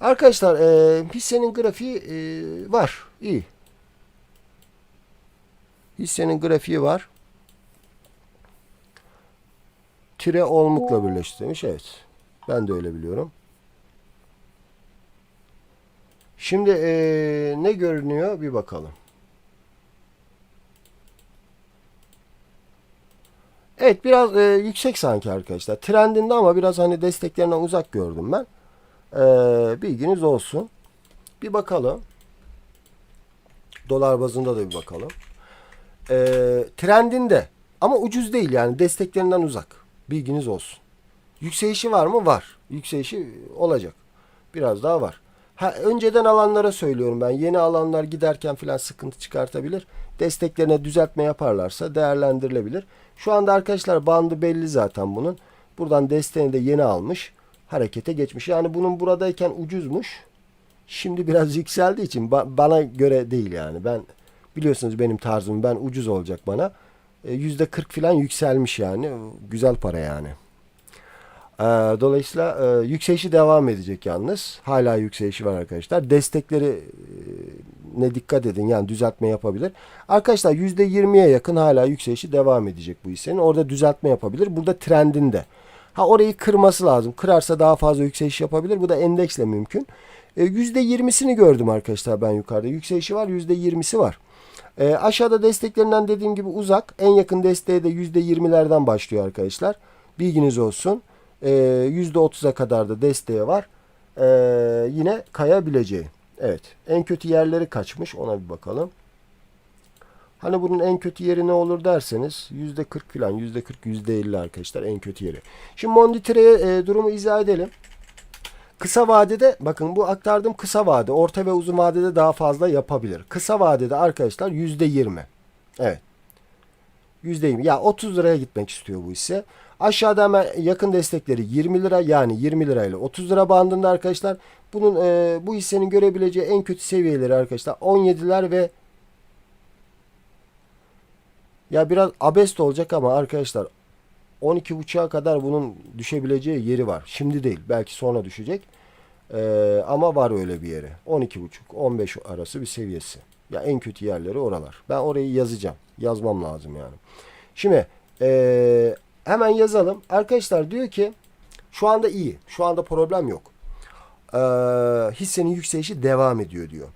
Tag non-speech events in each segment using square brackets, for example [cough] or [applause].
Arkadaşlar e, hissenin grafiği e, var. İyi. Hissenin grafiği var. Tire olmukla birleştirmiş. Evet. Ben de öyle biliyorum. Şimdi e, ne görünüyor bir bakalım. Evet biraz e, yüksek sanki arkadaşlar. Trendinde ama biraz hani desteklerinden uzak gördüm ben. E, bilginiz olsun. Bir bakalım. Dolar bazında da bir bakalım. E, trendinde ama ucuz değil yani desteklerinden uzak. Bilginiz olsun. Yükselişi var mı? Var. Yükselişi olacak. Biraz daha var. Ha, önceden alanlara söylüyorum ben. Yeni alanlar giderken filan sıkıntı çıkartabilir. Desteklerine düzeltme yaparlarsa değerlendirilebilir. Şu anda arkadaşlar bandı belli zaten bunun. Buradan desteğini de yeni almış. Harekete geçmiş. Yani bunun buradayken ucuzmuş. Şimdi biraz [laughs] yükseldiği için ba- bana göre değil yani. Ben biliyorsunuz benim tarzım ben ucuz olacak bana. E, Yüzde 40 falan yükselmiş yani. Güzel para yani. Ee, Dolayısıyla e, yükselişi devam edecek yalnız. Hala yükselişi var arkadaşlar. Destekleri e, ne dikkat edin yani düzeltme yapabilir. Arkadaşlar %20'ye yakın hala yükselişi devam edecek bu hissenin. Orada düzeltme yapabilir. Burada trendinde. Ha orayı kırması lazım. Kırarsa daha fazla yükseliş yapabilir. Bu da endeksle mümkün. E, %20'sini gördüm arkadaşlar ben yukarıda. Yükselişi var %20'si var. E, aşağıda desteklerinden dediğim gibi uzak. En yakın desteği de %20'lerden başlıyor arkadaşlar. Bilginiz olsun. E, %30'a kadar da desteği var. E, yine kayabileceği. Evet. En kötü yerleri kaçmış. Ona bir bakalım. Hani bunun en kötü yeri ne olur derseniz %40 falan %40 %50 arkadaşlar en kötü yeri. Şimdi Monditre'ye e, durumu izah edelim. Kısa vadede bakın bu aktardığım kısa vade orta ve uzun vadede daha fazla yapabilir. Kısa vadede arkadaşlar %20. Evet. %20. Ya 30 liraya gitmek istiyor bu hisse. Aşağıda hemen yakın destekleri 20 lira yani 20 lirayla 30 lira bandında arkadaşlar. Bunun e, bu hissenin görebileceği en kötü seviyeleri arkadaşlar 17'ler ve ya biraz abest olacak ama arkadaşlar 12.5'a kadar bunun düşebileceği yeri var. Şimdi değil. Belki sonra düşecek. Ee, ama var öyle bir yeri. 12.5-15 arası bir seviyesi. Ya en kötü yerleri oralar. Ben orayı yazacağım. Yazmam lazım yani. Şimdi ee, hemen yazalım. Arkadaşlar diyor ki şu anda iyi. Şu anda problem yok. Ee, hissenin yükselişi devam ediyor diyor.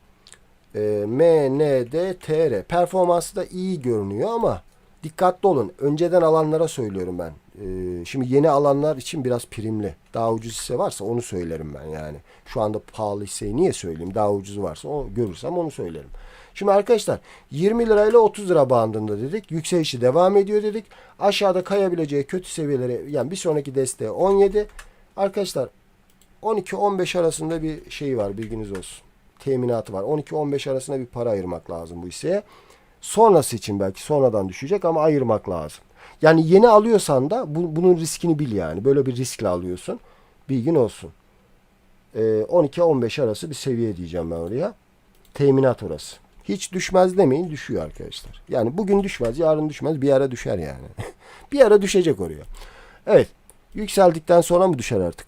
Ee, MNDTR performansı da iyi görünüyor ama dikkatli olun. Önceden alanlara söylüyorum ben. Ee, şimdi yeni alanlar için biraz primli. Daha ucuz hisse varsa onu söylerim ben yani. Şu anda pahalı hisseyi niye söyleyeyim? Daha ucuzu varsa o görürsem onu söylerim. Şimdi arkadaşlar 20 lirayla 30 lira bandında dedik. Yükselişi devam ediyor dedik. Aşağıda kayabileceği kötü seviyeleri yani bir sonraki desteği 17. Arkadaşlar 12-15 arasında bir şey var bilginiz olsun. Teminatı var. 12-15 arasında bir para ayırmak lazım bu hisseye. Sonrası için belki sonradan düşecek ama ayırmak lazım. Yani yeni alıyorsan da bu, bunun riskini bil yani. Böyle bir riskle alıyorsun. Bilgin olsun. Ee, 12-15 arası bir seviye diyeceğim ben oraya. Teminat orası. Hiç düşmez demeyin düşüyor arkadaşlar. Yani bugün düşmez yarın düşmez bir ara düşer yani. [laughs] bir ara düşecek oraya. Evet. Yükseldikten sonra mı düşer artık?